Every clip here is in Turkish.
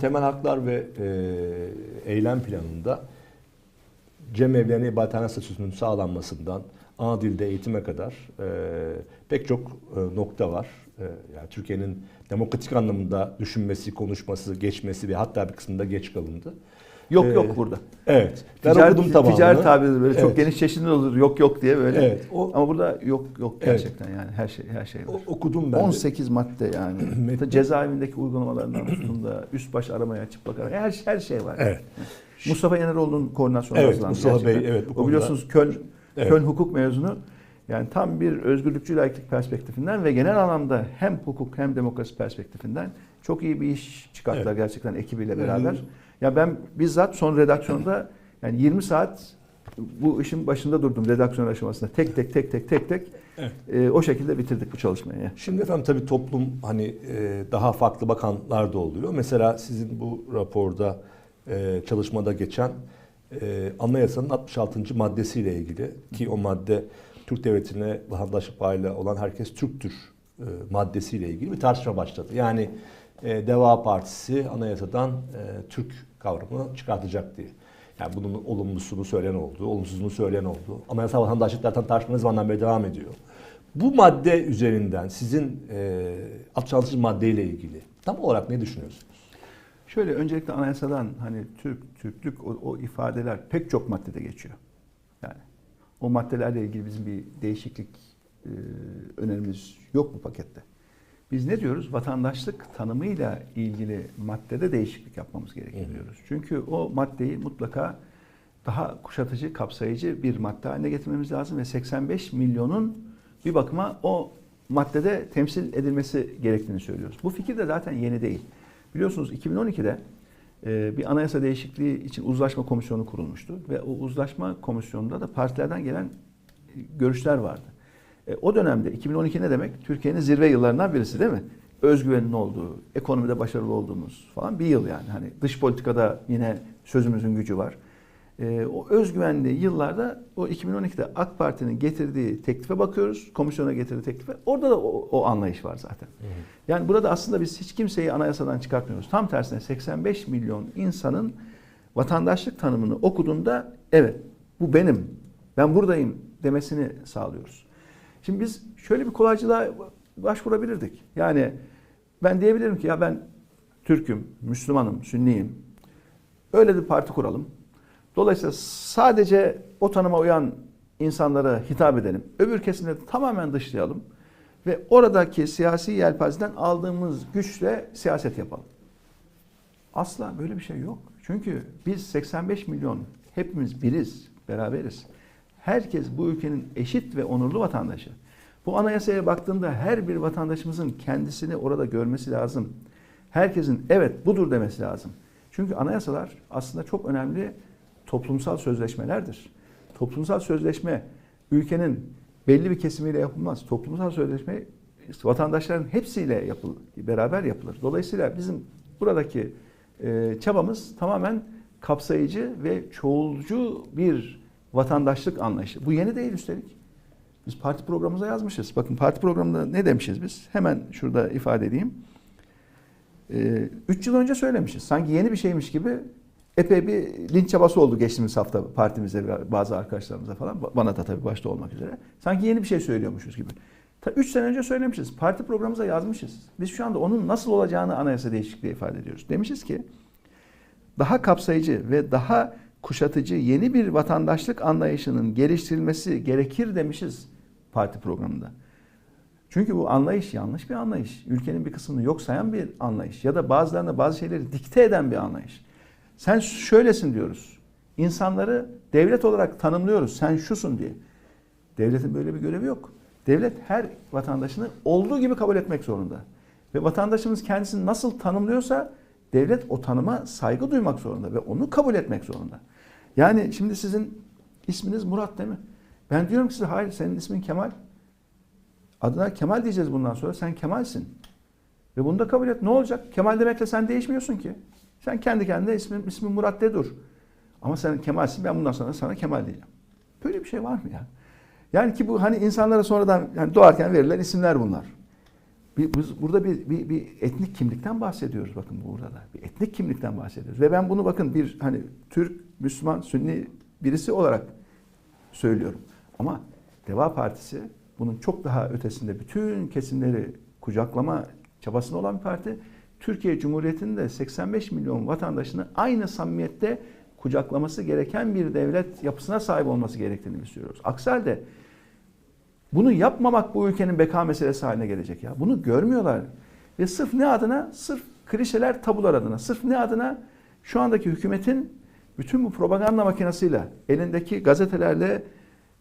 Temel haklar ve e, eylem planında cemevlerine ibadethane statüsünün sağlanmasından ana dilde eğitime kadar e, pek çok e, nokta var. E, yani Türkiye'nin demokratik anlamında düşünmesi, konuşması, geçmesi ve hatta bir kısmında geç kalındı. Yok Ee, yok burada. Evet. Ben Ticaret, okudum tamamını. ticaret tabiri böyle çok Evet. geniş çeşitli olur. Yok yok diye böyle. Evet. O, Ama burada yok yok Evet. gerçekten yani her şey her şey var. o- okudum ben. de. 18 madde yani. Cezaevindeki uygulamalarından tutun da üst baş aramaya çıplak aramaya her, her şey var. Evet. Mustafa Yeneroğlu'nun koordinasyonu Evet, hazırlandı Mustafa Bey, gerçekten. evet, bu o konuda- biliyorsunuz Köln, Evet. Köln hukuk mezunu. Yani tam bir özgürlükçü laiklik perspektifinden ve genel anlamda hem hukuk hem demokrasi perspektifinden çok iyi bir iş çıkarttılar Evet. gerçekten ekibiyle beraber. Ya ben bizzat son redaksiyonda yani 20 saat bu işin başında durdum redaksiyon aşamasında. Tek tek tek tek tek tek Evet. e, o şekilde bitirdik bu çalışmayı. Şimdi efendim tabii toplum hani e, daha farklı bakanlar da oluyor. Mesela sizin bu raporda e, çalışmada geçen e, anayasanın 66. maddesiyle ilgili ki o madde Türk devletine vatandaşlık payıyla olan herkes Türktür e, maddesiyle ilgili bir tartışma başladı. Yani e, Deva Partisi anayasadan e, Türk kavramını çıkartacak diye. Yani bunun olumlusunu söyleyen oldu, olumsuzunu söyleyen oldu. Anayasal vatandaşlık zaten tartışma ne zamandan beri devam ediyor. Bu madde üzerinden sizin e, 66. maddeyle ilgili tam olarak ne düşünüyorsunuz? Şöyle öncelikle anayasadan hani Türk, Türklük o, o ifadeler pek çok maddede geçiyor. Yani o maddelerle ilgili bizim bir değişiklik e, önerimiz yok bu pakette. Biz ne diyoruz? Vatandaşlık tanımıyla ilgili maddede değişiklik yapmamız gerekiyor diyoruz. Çünkü o maddeyi mutlaka daha kuşatıcı, kapsayıcı bir madde haline getirmemiz lazım ve 85 milyonun bir bakıma o maddede temsil edilmesi gerektiğini söylüyoruz. Bu fikir de zaten yeni değil. Biliyorsunuz 2012'de e, bir anayasa değişikliği için uzlaşma komisyonu kurulmuştu ve o uzlaşma komisyonunda da partilerden gelen görüşler vardı. E, O dönemde 2012 ne demek? Türkiye'nin zirve yıllarından birisi değil mi? Özgüvenin olduğu, ekonomide başarılı olduğumuz falan bir yıl yani. Hani dış politikada yine sözümüzün gücü var. E, o özgüvenli yıllarda o 2012'de AK Parti'nin getirdiği teklife bakıyoruz. Komisyona getirdiği teklife. Orada da o, o anlayış var zaten. Yani burada aslında biz hiç kimseyi anayasadan çıkartmıyoruz. Tam tersine 85 milyon insanın vatandaşlık tanımını okuduğunda evet bu benim, ben buradayım demesini sağlıyoruz. Şimdi biz şöyle bir kolaycılığa başvurabilirdik. Yani ben diyebilirim ki ya ben Türk'üm, Müslümanım, Sünniyim. Öyle bir parti kuralım. Dolayısıyla sadece o tanıma uyan insanlara hitap edelim. Öbür kesimleri tamamen dışlayalım. Ve oradaki siyasi yelpazeden aldığımız güçle siyaset yapalım. Asla böyle bir şey yok. Çünkü biz 85 milyon hepimiz biriz, beraberiz. Herkes bu ülkenin eşit ve onurlu vatandaşı. Bu anayasaya baktığında her bir vatandaşımızın kendisini orada görmesi lazım. Herkesin evet budur demesi lazım. Çünkü anayasalar aslında çok önemli toplumsal sözleşmelerdir. Toplumsal sözleşme ülkenin belli bir kesimiyle yapılmaz. Toplumsal sözleşme vatandaşların hepsiyle yapılır, beraber yapılır. Dolayısıyla bizim buradaki e, çabamız tamamen kapsayıcı ve çoğulcu bir vatandaşlık anlayışı. Bu yeni değil üstelik. Biz parti programımıza yazmışız. Bakın parti programında ne demişiz biz? Hemen şurada ifade edeyim. Ee, üç yıl önce söylemişiz. Sanki yeni bir şeymiş gibi epey bir linç çabası oldu geçtiğimiz hafta partimize bazı arkadaşlarımıza falan. Bana da tabii başta olmak üzere. Sanki yeni bir şey söylüyormuşuz gibi. Ta 3 sene önce söylemişiz. Parti programımıza yazmışız. Biz şu anda onun nasıl olacağını anayasa değişikliği ifade ediyoruz. Demişiz ki daha kapsayıcı ve daha kuşatıcı yeni bir vatandaşlık anlayışının geliştirilmesi gerekir demişiz parti programında. Çünkü bu anlayış yanlış bir anlayış. Ülkenin bir kısmını yok sayan bir anlayış. Ya da bazılarına bazı şeyleri dikte eden bir anlayış. Sen şöylesin diyoruz. İnsanları devlet olarak tanımlıyoruz. Sen şusun diye. Devletin böyle bir görevi yok. Devlet her vatandaşını olduğu gibi kabul etmek zorunda. Ve vatandaşımız kendisini nasıl tanımlıyorsa devlet o tanıma saygı duymak zorunda ve onu kabul etmek zorunda. Yani şimdi sizin isminiz Murat değil mi? Ben diyorum ki size hayır senin ismin Kemal. Adına Kemal diyeceğiz bundan sonra. Sen Kemal'sin. Ve bunu da kabul et. Ne olacak? Kemal demekle sen değişmiyorsun ki. Sen kendi kendine ismin, ismin Murat de dur. Ama sen Kemal'sin ben bundan sonra sana Kemal diyeceğim. Böyle bir şey var mı ya? Yani ki bu hani insanlara sonradan yani doğarken verilen isimler bunlar. Biz burada bir, bir, bir etnik kimlikten bahsediyoruz bakın burada da. Bir etnik kimlikten bahsediyoruz. Ve ben bunu bakın bir hani Türk, Müslüman, Sünni birisi olarak söylüyorum. Ama Deva Partisi bunun çok daha ötesinde bütün kesimleri kucaklama çabasında olan bir parti. Türkiye Cumhuriyeti'nin de 85 milyon vatandaşını aynı samimiyette kucaklaması gereken bir devlet yapısına sahip olması gerektiğini söylüyoruz. Aksi halde bunu yapmamak bu ülkenin beka meselesi haline gelecek ya. Bunu görmüyorlar. Ve sırf ne adına? Sırf klişeler tabular adına. Sırf ne adına? Şu andaki hükümetin bütün bu propaganda makinesiyle, elindeki gazetelerle,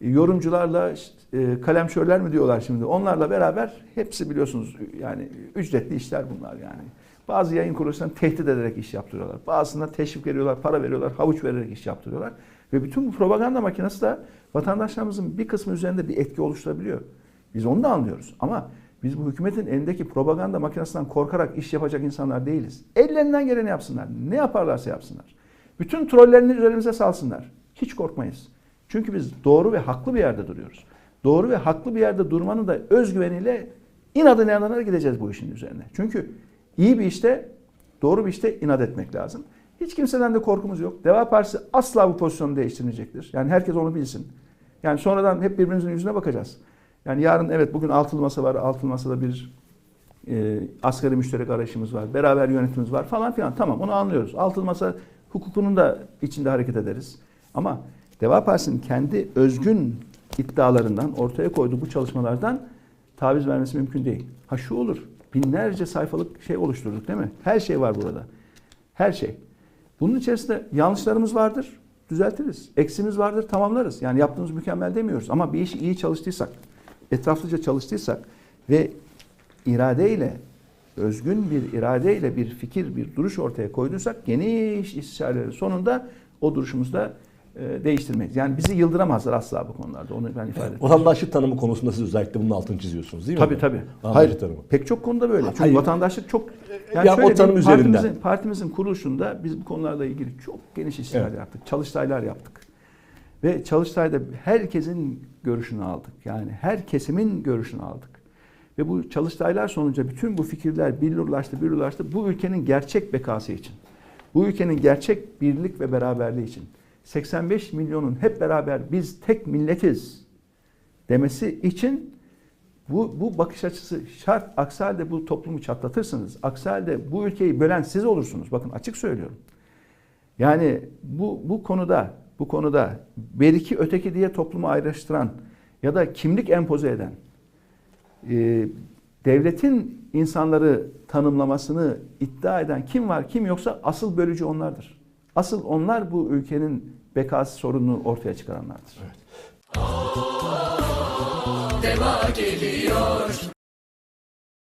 yorumcularla, e, kalemşörler mi diyorlar şimdi? Onlarla beraber hepsi biliyorsunuz yani ücretli işler bunlar yani. Bazı yayın kuruluşlarını tehdit ederek iş yaptırıyorlar. Bazısına teşvik veriyorlar, para veriyorlar, havuç vererek iş yaptırıyorlar. Ve bütün bu propaganda makinesi de vatandaşlarımızın bir kısmı üzerinde bir etki oluşturabiliyor. Biz onu da anlıyoruz. Ama biz bu hükümetin elindeki propaganda makinesinden korkarak iş yapacak insanlar değiliz. Ellerinden geleni yapsınlar. Ne yaparlarsa yapsınlar. Bütün trollerini üzerimize salsınlar. Hiç korkmayız. Çünkü biz doğru ve haklı bir yerde duruyoruz. Doğru ve haklı bir yerde durmanın da özgüveniyle inadına inadına gideceğiz bu işin üzerine. Çünkü iyi bir işte, doğru bir işte inat etmek lazım. Hiç kimseden de korkumuz yok. Deva Partisi asla bu pozisyonu değiştirmeyecektir. Yani herkes onu bilsin. Yani sonradan hep birbirimizin yüzüne bakacağız. Yani yarın evet bugün altılı masa var. Altılı masada bir e, asgari müşterek arayışımız var. Beraber yönetimimiz var falan filan. Tamam onu anlıyoruz. Altılı masa hukukunun da içinde hareket ederiz. Ama Deva Partisi'nin kendi özgün iddialarından ortaya koyduğu bu çalışmalardan taviz vermesi mümkün değil. Ha şu olur. Binlerce sayfalık şey oluşturduk değil mi? Her şey var burada. Her şey. Bunun içerisinde yanlışlarımız vardır. Düzeltiriz. Eksimiz vardır. Tamamlarız. Yani yaptığımız mükemmel demiyoruz. Ama bir işi iyi çalıştıysak, etraflıca çalıştıysak ve iradeyle özgün bir iradeyle bir fikir, bir duruş ortaya koyduysak geniş istişarelerin sonunda o duruşumuzu da e, değiştirmeyiz. Yani bizi yıldıramazlar asla bu konularda. Onu ben ifade ettim. Vatandaşlık tanımı konusunda siz özellikle bunun altını çiziyorsunuz değil mi? Tabii tabii. Hayır, tanımı. pek çok konuda böyle. Çünkü Hayır. vatandaşlık çok... Ya o şöyle tanım diyeyim, üzerinden. Partimizin, partimizin kuruluşunda biz bu konularla ilgili çok geniş istişare Evet. yaptık. Çalıştaylar yaptık. Ve Çalıştay'da herkesin görüşünü aldık. Yani her kesimin görüşünü aldık. Ve bu çalıştaylar sonucu bütün bu fikirler billurlaştı, billurlaştı. Bu ülkenin gerçek bekası için. Bu ülkenin gerçek birlik ve beraberliği için. 85 milyonun hep beraber biz tek milletiz demesi için bu, bu bakış açısı şart. Aksi halde bu toplumu çatlatırsınız. Aksi halde bu ülkeyi bölen siz olursunuz. Bakın açık söylüyorum. Yani bu, bu konuda bu konuda beriki öteki diye toplumu ayrıştıran ya da kimlik empoze eden e, devletin insanları tanımlamasını iddia eden kim var kim yoksa asıl bölücü onlardır. Asıl onlar bu ülkenin bekası sorununu ortaya çıkaranlardır. Deva geliyor